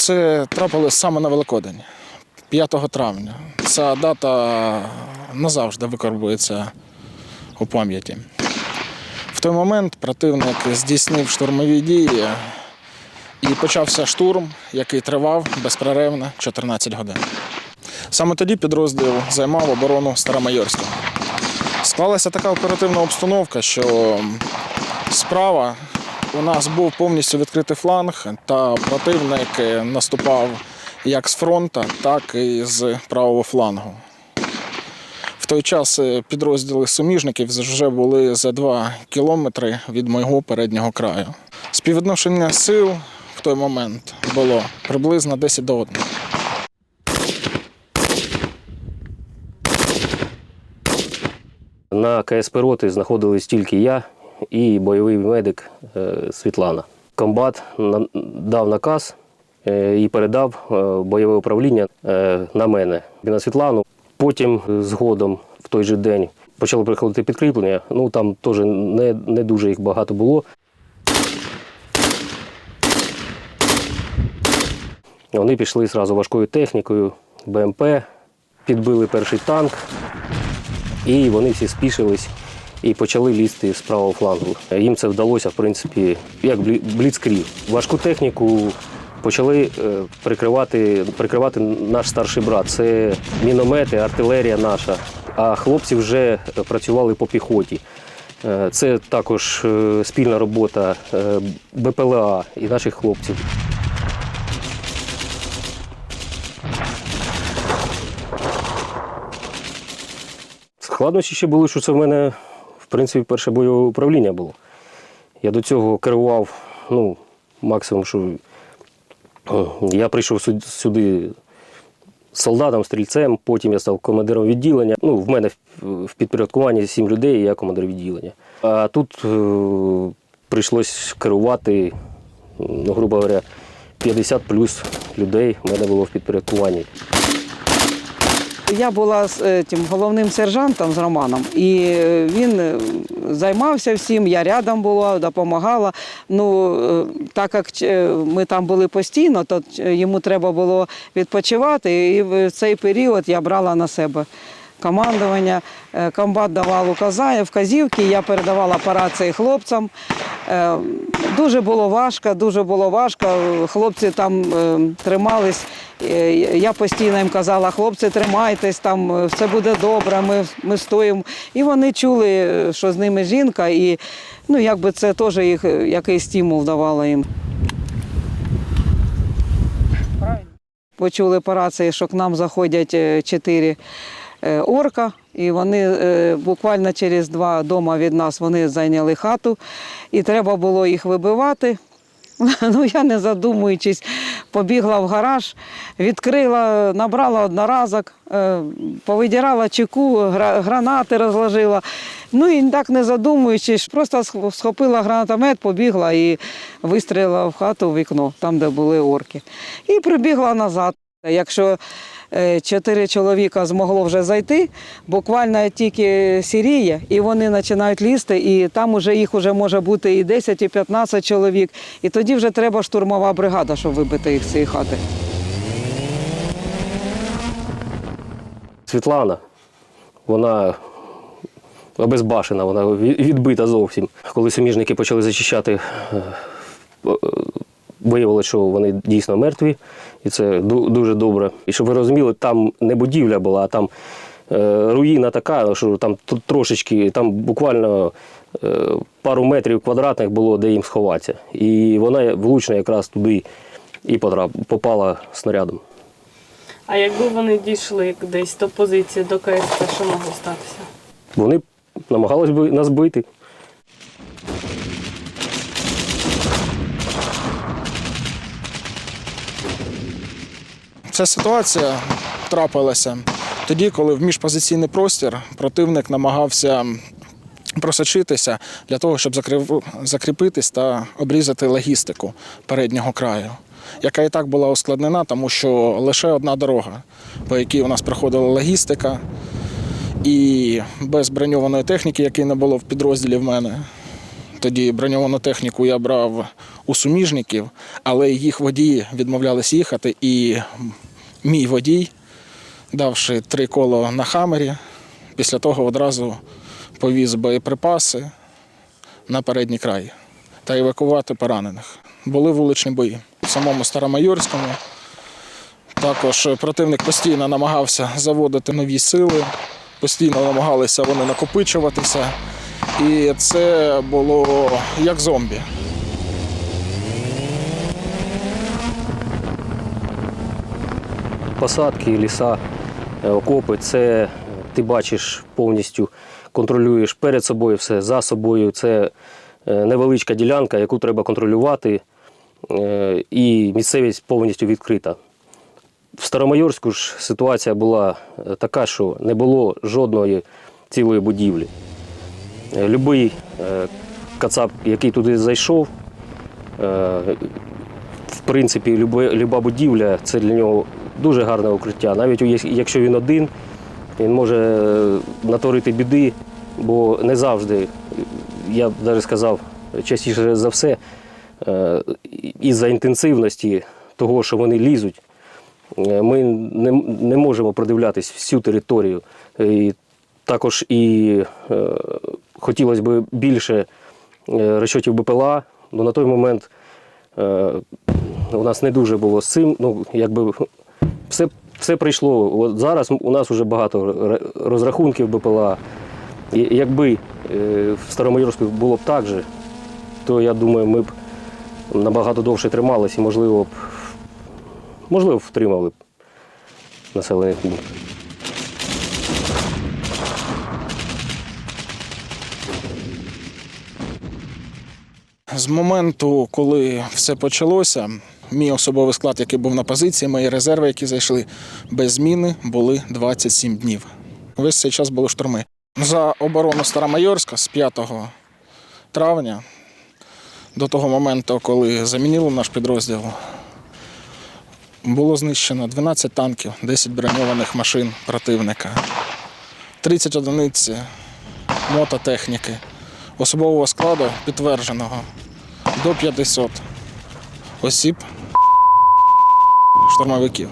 Це трапилось саме на Великодень, 5 травня. Ця дата назавжди викарбується у пам'яті. В той момент противник здійснив штурмові дії і почався штурм, який тривав безперервно 14 годин. Саме тоді підрозділ займав оборону Старомайорська. Склалася така оперативна обстановка, що справа у нас був повністю відкритий фланг, та противник наступав як з фронту, так і з правого флангу. В той час е, підрозділи суміжників вже були за 2 кілометри від мого переднього краю. Співвідношення сил в той момент було приблизно 10 до 1. На КСП роти знаходились тільки я і бойовий медик е, Світлана. Комбат дав наказ е, і передав е, бойове управління на мене на Світлану. Потім згодом в той же день почали приходити підкріплення. Ну там теж не, не дуже їх багато було. Вони пішли зразу важкою технікою, БМП, підбили перший танк, і вони всі спішились і почали лізти з правого флангу. Їм це вдалося, в принципі, як блі- бліцкріг. Важку техніку почали е, прикривати, прикривати наш старший брат. Це міномети, артилерія наша. А хлопці вже працювали по піхоті. Е, Це також е, спільна робота БПЛА і наших хлопців. Складнощі ще були, що це в мене, принципі, перше бойове управління було. Я до цього керував, ну, максимум, що е, я прийшов сюди солдатом, стрільцем, потім я став командиром відділення. Ну, в мене в- підпорядкуванні сім людей, і я командир відділення. А тут е, прийшлось керувати, ну, грубо говоря, 50 плюс людей в мене було в підпорядкуванні. Я була з е, тим головним сержантом з Романом, і е, він е, займався всім, я рядом була, допомагала. Ну, так як ми там були постійно, то йому треба було відпочивати, і в цей період я брала на себе. Командування, комбат давав указання, вказівки, я передавала по хлопцям. Е, Дуже було важко, дуже було важко. Хлопці там е, тримались. Е, Я постійно їм казала, хлопці, тримайтесь, там все буде добре, ми, ми стоїмо. І вони чули, що з ними жінка, і ну, якби це теж їх якийсь стимул давало їм. Почули по рації, що к нам заходять е, чотири е, орка, і вони е, буквально через два дома від нас вони зайняли хату, і треба було їх вибивати. Ну, я не задумуючись, побігла в гараж, відкрила, набрала одноразок, е, повидірала чеку, гранати розложила. Ну і так не задумуючись, просто схопила гранатомет, побігла і вистрілила в хату в вікно, там, де були орки. І прибігла назад. Якщо чотири чоловіка змогло вже зайти, буквально тільки сіріє, і вони починають лізти, і там уже їх вже може бути і 10, і 15 чоловік. І тоді вже треба штурмова бригада, щоб вибити їх з цієї хати. Світлана, вона обезбашена, вона відбита зовсім. Коли суміжники почали зачищати, е, е, виявилося, що вони дійсно мертві, і це дуже добре. І щоб ви розуміли, там не будівля була, а там е, руїна така, що там трошечки, там буквально е, пару метрів квадратних було, де їм сховатися. І вона влучно якраз туди і попала снарядом. А якби вони дійшли десь до позиції до КСП, що могло статися? Вони намагались би нас бити. Ця ситуація трапилася тоді, коли в міжпозиційний простір противник намагався просочитися для того, щоб закріпитись та обрізати логістику переднього краю, яка і так була ускладнена, тому що лише одна дорога, по якій у нас проходила логістика, і без броньованої техніки, якої не було в підрозділі в мене, Тоді броньовану техніку я брав у суміжників, але їх водії відмовлялись їхати. І мій водій, давши три кола на хамері, після того одразу повіз боєприпаси на передній край та евакувати поранених. Були вуличні бої в самому Старомайорському. Також противник постійно намагався заводити нові сили, постійно намагалися вони накопичуватися. І це було як зомбі. Посадки, ліса, е, окопи це ти бачиш повністю, контролюєш перед собою все, за собою. Це е, невеличка ділянка, яку треба контролювати, е, і місцевість повністю відкрита. В Старомайорську ж ситуація була така, що не було жодної цілої будівлі. Любий е, кацап, який туди зайшов, е, в принципі, люба будівля це для нього дуже гарне укриття. Навіть якщо він один, він може е, натворити біди, бо не завжди, я б навіть сказав, частіше за все, е, із-за інтенсивності того, що вони лізуть, ми не, не можемо продивлятись всю територію. І також і хотілося б більше е, розчотів БПЛА, але на той момент е, у нас не дуже було з цим. Ну, якби все, все прийшло. От зараз у нас вже багато розрахунків БПЛА. І якби е, в Старомайорську було б так же, то я думаю, ми б набагато довше трималися і, можливо, б, можливо, втримали б населений пункт. З моменту, коли все почалося, мій особовий склад, який був на позиції, мої резерви, які зайшли без зміни, були 27 днів. Весь цей час були штурми. За оборону Старомайорська з 5 травня до того моменту, коли замінили наш підрозділ, було знищено 12 танків, 10 броньованих машин противника, 30 одиниць мототехніки, особового складу підтвердженого до 500 осіб штурмовиків.